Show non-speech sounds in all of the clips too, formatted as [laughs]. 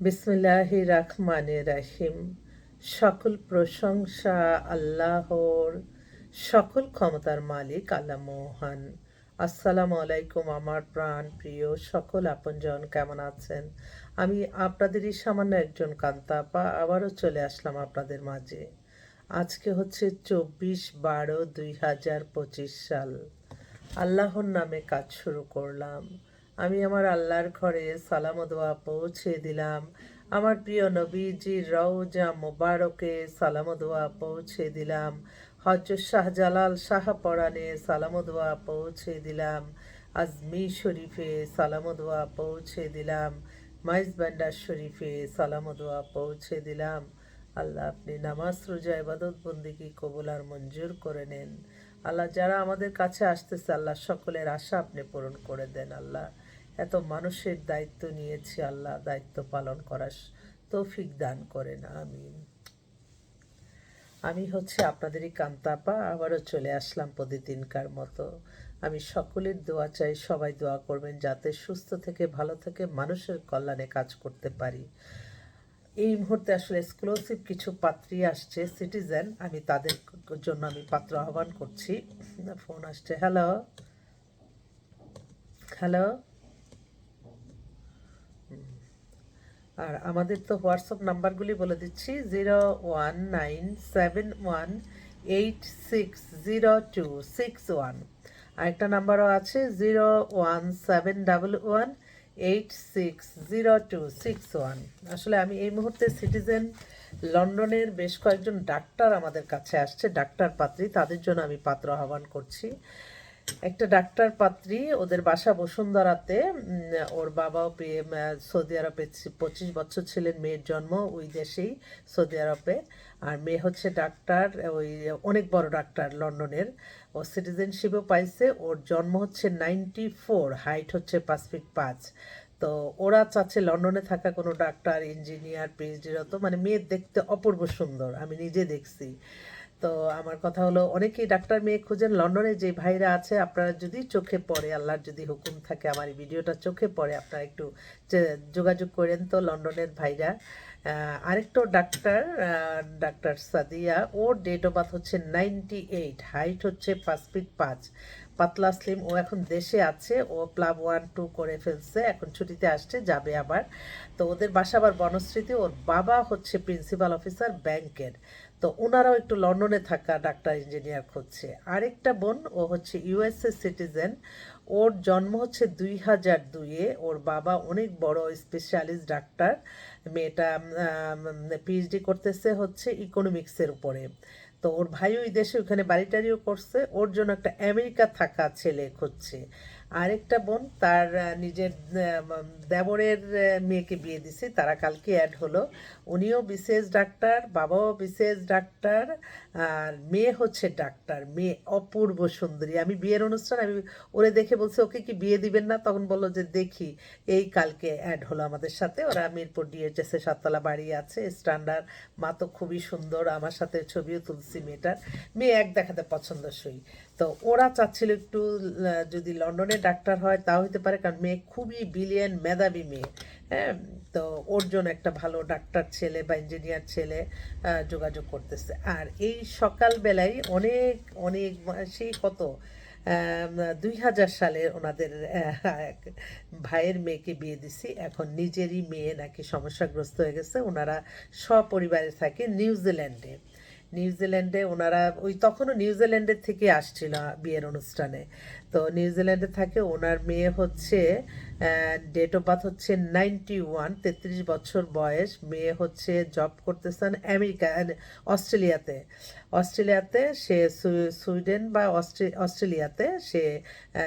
বিসমিল্লাহ রাহমানে রাহিম সকল প্রশংসা আল্লাহর, সকল ক্ষমতার মালিক আল্লাহ মোহান। আসসালামু আলাইকুম আমার প্রাণ প্রিয় সকল আপনজন, কেমন আছেন? আমি আপনাদেরই সামান্য একজন কান্তাপা, আবারও চলে আসলাম আপনাদের মাঝে। আজকে হচ্ছে চব্বিশ বারো দুই হাজার পঁচিশ সাল। আল্লাহর নামে কাজ শুরু করলাম। আমি আমার আল্লাহর ঘরে সালাম দোয়া পৌঁছে দিলাম। আমার প্রিয় নবীজির রওজা মোবারকে সালাম দোয়া পৌঁছে দিলাম। হজরত শাহজালাল শাহ পরাণে সালাম দোয়া পৌঁছে দিলাম। আজমি শরীফে সালাম দোয়া পৌঁছে দিলাম। মাইজ বান্ডার শরীফে সালাম দোয়া পৌঁছে দিলাম। আল্লাহ আপনি নামাজ, রোজা, ইবাদত বন্দিকে কবুল আর মঞ্জুর করে নেন। আল্লাহ যারা আমাদের কাছে আসতেছে, আল্লাহ সকলের আশা আপনি পূরণ করে দেন, আল্লাহ। এত মানুষের দায়িত্ব নিয়েছি, আল্লাহ দায়িত্ব পালন করার তৌফিক দান করেন, আমিন। আমি হচ্ছে আপনাদেরই কান্তাপা, আবারও চলে আসলাম প্রতিদিনকার মতো। আমি সকলের দোয়া চাই, সবাই দোয়া করবেন যাতে সুস্থ থেকে ভালো থেকে মানুষের কল্যাণে কাজ করতে পারি। এই মুহূর্তে আসলে এক্সক্লুসিভ কিছু পাত্রী আসছে সিটিজেন আমি তাদের জন্য আমি পাত্র আহ্বান করছি। ফোন আসছে হ্যালো হ্যালো আর আমাদের তো হোয়াটসঅ্যাপ নাম্বারগুলি বলে দিচ্ছি, zero one nine seven one eight six zero two six one. আরেকটা নাম্বারও আছে, zero one seven double one eight six zero two six one. আসলে আমি এই মুহূর্তে সিটিজেন লন্ডনের বেশ কয়েকজন ডাক্তার আমাদের কাছে আসছে, ডাক্তার পাত্রী, তাদের জন্য আমি পাত্র আহ্বান করছি। একটা ডাক্তার পাত্রী ওদের বাসা বসুন্ধরাতে ওর বাবাও সৌদি আরবে পঁচিশ বছর ছিলেন, মেয়ের জন্ম ওই দেশেই সৌদি আরবে। আর মেয়ে হচ্ছে ডাক্তার, ওই অনেক বড় ডাক্তার লন্ডনের। ও সিটিজেনশিপও পাইছে, ওর জন্ম হচ্ছে নাইনটি ফোর, হাইট হচ্ছে পাঁচ ফিট পাঁচ। তো ওরা চাচ্ছে লন্ডনে থাকা কোনো ডাক্তার, ইঞ্জিনিয়ার পিএইচডিরত মানে মেয়ে দেখতে অপূর্ব সুন্দর, আমি নিজে দেখছি। তো আমার কথা হলো, অনেকেই ডাক্তার মেয়ে খুঁজেন। লন্ডনে যে ভাইরা আছে, আপনারা যদি চোখে পড়ে, আল্লাহর যদি হুকুম থাকে, আমার এই ভিডিওটা চোখে পড়ে, আপনারা একটু যোগাযোগ করেন তো লন্ডনের ভাইরা। আরেকটা ডাক্তার ডাক্তার সাদিয়া ওর ডেট অফ বার্থ হচ্ছে নাইনটি এইট হাইট হচ্ছে পাঁচ ফিট পাঁচ। পাতলা স্লিম ও এখন দেশে আছে। ও প্লাব ওয়ান, টু করে ফেলছে, এখন ছুটিতে আসছে, যাবে আবার। তো ওদের বাসা আবার বনশ্রীতে, ওর বাবা হচ্ছে প্রিন্সিপাল অফিসার ব্যাংকের তো ওনারাও একটু লন্ডনে থাকা ডাক্তার ইঞ্জিনিয়ার খুঁজছে। আরেকটা বোন, ও হচ্ছে ইউএসএ সিটিজেন ওর জন্ম হচ্ছে দুই হাজার দুইয়ে। ওর বাবা অনেক বড় স্পেশালিস্ট ডাক্তার। মেয়েটা পিএইচডি করতেছে হচ্ছে ইকোনমিক্সের উপরে। তো ওর ভাই ওই দেশে ওখানে বাড়িটারিও করছে। ওর জন্য একটা আমেরিকা থাকা ছেলে খুঁজছে। আরেকটা বোন তার নিজের দেবরের মেয়েকে বিয়ে দিছে। তারা কালকে অ্যাড হলো। উনিও বিশেষ ডাক্তার, বাবাও বিশেষ ডাক্তার, আর মেয়ে হচ্ছে ডাক্তার। মেয়ে অপূর্ব সুন্দরী। আমি বিয়ের অনুষ্ঠান, আমি ওরে দেখে বলছি, ওকে কি বিয়ে দিবেন না? তখন বলল যে, দেখি। এই কালকে অ্যাড হলো আমাদের সাথে। ওরা মিরপুর ডিএইচএস এ সাততলা বাড়ি আছে। স্ট্যান্ডার্ড। মা তো খুবই সুন্দর। আমার সাথে ছবিও তুলছি মেয়েটার। মেয়ে এক দেখাতে পছন্দসই। তো ওরা চাচ্ছিল একটু যদি লন্ডনে ডাক্তার হয় তা হইতে পারে, কারণ মেয়ে খুবই বিলিয়ন মেধাবী মেয়ে। হ্যাঁ তো ওর জন্য একটা ভালো ডাক্তার ছেলে বা ইঞ্জিনিয়ার ছেলে যোগাযোগ করতেছে। আর এই সকালবেলায় অনেক অনেক সেই কত? দুই হাজার সালে ওনাদের ভাইয়ের মেয়েকে বিয়ে দিছি। এখন নিজেরই মেয়ে নাকি সমস্যাগ্রস্ত হয়ে গেছে। ওনারা সপরিবারে থাকে নিউজিল্যান্ডে। নিউজিল্যান্ডে ওনারা ওই তখনও নিউজিল্যান্ডের থেকে আসছিল বিয়ের অনুষ্ঠানে। তো নিউজিল্যান্ডে থাকে, ওনার মেয়ে হচ্ছে ডেট অফ বার্থ হচ্ছে নাইনটি ওয়ান তেত্রিশ বছর বয়স। মেয়ে হচ্ছে জব করতেছেন আমেরিকা অস্ট্রেলিয়াতে। অস্ট্রেলিয়াতে সে সুইডেন বা অস্ট্রে- অস্ট্রেলিয়াতে সে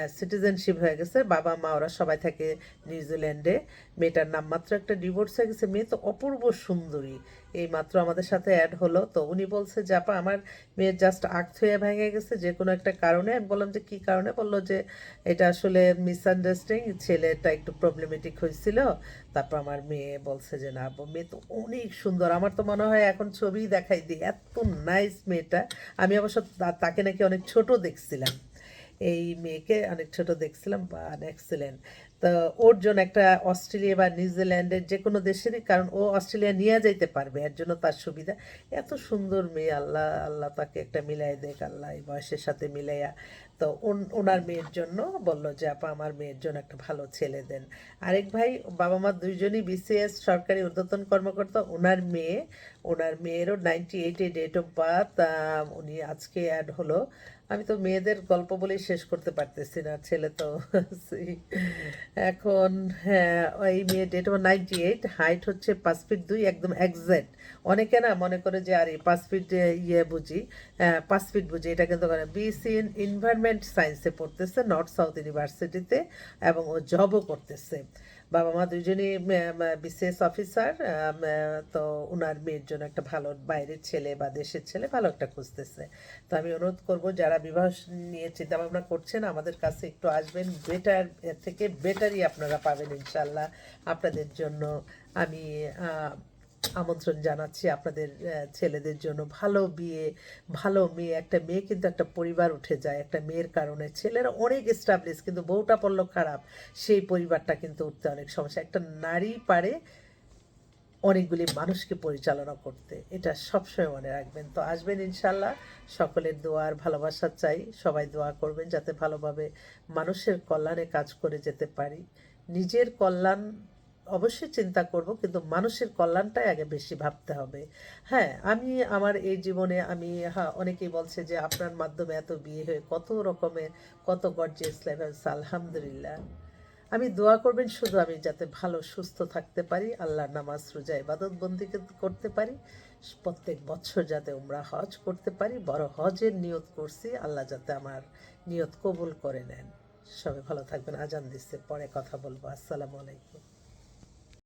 সিটিজেনশিপ হয়ে গেছে। বাবা মা ওরা সবাই থাকে নিউজিল্যান্ডে মেয়েটার নাম মাত্র একটা ডিভোর্স হয়ে গেছে। মেয়ে তো অপূর্ব সুন্দরী। এই মাত্র আমাদের সাথে অ্যাড হলো। তো উনি বলছে যে, আপা, আমার মেয়ের জাস্ট আখ থুয়ে ভেঙে গেছে যে কোনো একটা কারণে। আমি বললাম যে, কি কারণে? বলল যে, এটা আসলে মিসআন্ডারস্ট্যান্ডিং ছেলেটা একটু প্রবলেমেটিক হয়েছিল। তারপর আমার মেয়ে বলছে যে, না মেয়ে তো অনেক সুন্দর। আমার তো মনে হয় এখন ছবি দেখাই দিই। এত নাইস মেয়েটা। আমি অবশ্য তাকে নাকি অনেক ছোট দেখছিলাম। এই মেয়েকে অনেক ছোট দেখছিলাম, বা এক্সেলেন্ট তো ওর জন্য একটা অস্ট্রেলিয়া বা নিউজিল্যান্ডের যে কোনো দেশেরই, কারণ ও অস্ট্রেলিয়া নিয়ে যাইতে পারবে, এর জন্য তার সুবিধা। এত সুন্দর মেয়ে, আল্লাহ আল্লাহ তাকে একটা মিলাই দেখ, আল্লাহ এই বয়সের সাথে মিলাইয়া। তো ওনার মেয়ের জন্য বলল যে, আপা, আমার মেয়ের জন্য একটা ভালো ছেলে দেন। আরেক ভাই, বাবা মা দুইজনই বিসিএস সরকারি ঊর্ধ্বতন কর্মকর্তা, ওনার মেয়ে, ওনার মেয়েরও নাইনটি এইটে ডেট অফ বার্থ উনি আজকে অ্যাড হলো আমি তো মেয়েদের গল্প বলেই শেষ করতে পারতেছি না, ছেলে তো। [laughs] এখন হ্যাঁ ওই মেয়ে date of ninety eight height হচ্ছে পাঁচ ফিট দুই, একদম একজ্যাক্ট অনেকে না মনে করে যে, আরে, পাঁচ ফিট ইয়ে বুঝি পাঁচ ফিট বুঝি, এটা কিন্তু করে বিএসসি ইন এনভায়রনমেন্ট সায়েন্সে পড়তেছে নর্থ সাউথ ইউনিভার্সিটিতে এবং ও জবও করতেছে। বাবা মা দুজনই বিসিএস অফিসার তো ওনার মেয়ের জন্য একটা ভালো বাইরের ছেলে বা দেশের ছেলে ভালো একটা খুঁজতেছে। তো আমি অনুরোধ করব, যারা বিবাহ নিয়ে চিন্তা ভাবনা করছেন, আমাদের কাছে একটু আসবেন। বেটার থেকে বেটারই আপনারা পাবেন ইনশাল্লাহ আপনাদের জন্য আমি আমন্ত্রণ জানাচ্ছি আপনাদের ছেলেদের জন্য। ভালো বিয়ে, ভালো মেয়ে, একটা মেয়ে কিন্তু একটা পরিবার উঠে যায়, একটা মেয়ের কারণে। ছেলেরা অনেক এস্টাবলিশ কিন্তু বউটা পড়ল খারাপ, সেই পরিবারটা কিন্তু উঠতে অনেক সমস্যা। একটা নারী পারে অনেকগুলি মানুষকে পরিচালনা করতে, এটা সবসময় মনে রাখবেন। তো আসবেন ইনশাল্লাহ সকলের দোয়ার ভালোবাসা চাই, সবাই দোয়া করবেন যাতে ভালোভাবে মানুষের কল্যাণে কাজ করে যেতে পারি। নিজের কল্যাণ অবশ্যই চিন্তা করব, কিন্তু মানুষের কল্যাণটাই আগে বেশি ভাবতে হবে। হ্যাঁ আমি আমার এই জীবনে আমি হ্যাঁ অনেকেই বলছে যে আপনার মাধ্যমে এত বিয়ে হয়ে কত রকমের, কত গর্জিয়াস লাইফ আলহামদুলিল্লাহ। আমি দোয়া করবেন শুধু আমি যাতে ভালো, সুস্থ থাকতে পারি, আল্লাহর নামাজ, রোজা, ইবাদত বন্দি করতে পারি, প্রত্যেক বছর যাতে আমরা হজ করতে পারি, বড় হজের নিয়ত করছি, আল্লাহ যাতে আমার নিয়ত কবুল করে নেন। সবাই ভালো থাকবেন, আজান দিচ্ছে, পরে কথা বলব, আসসালামু আলাইকুম।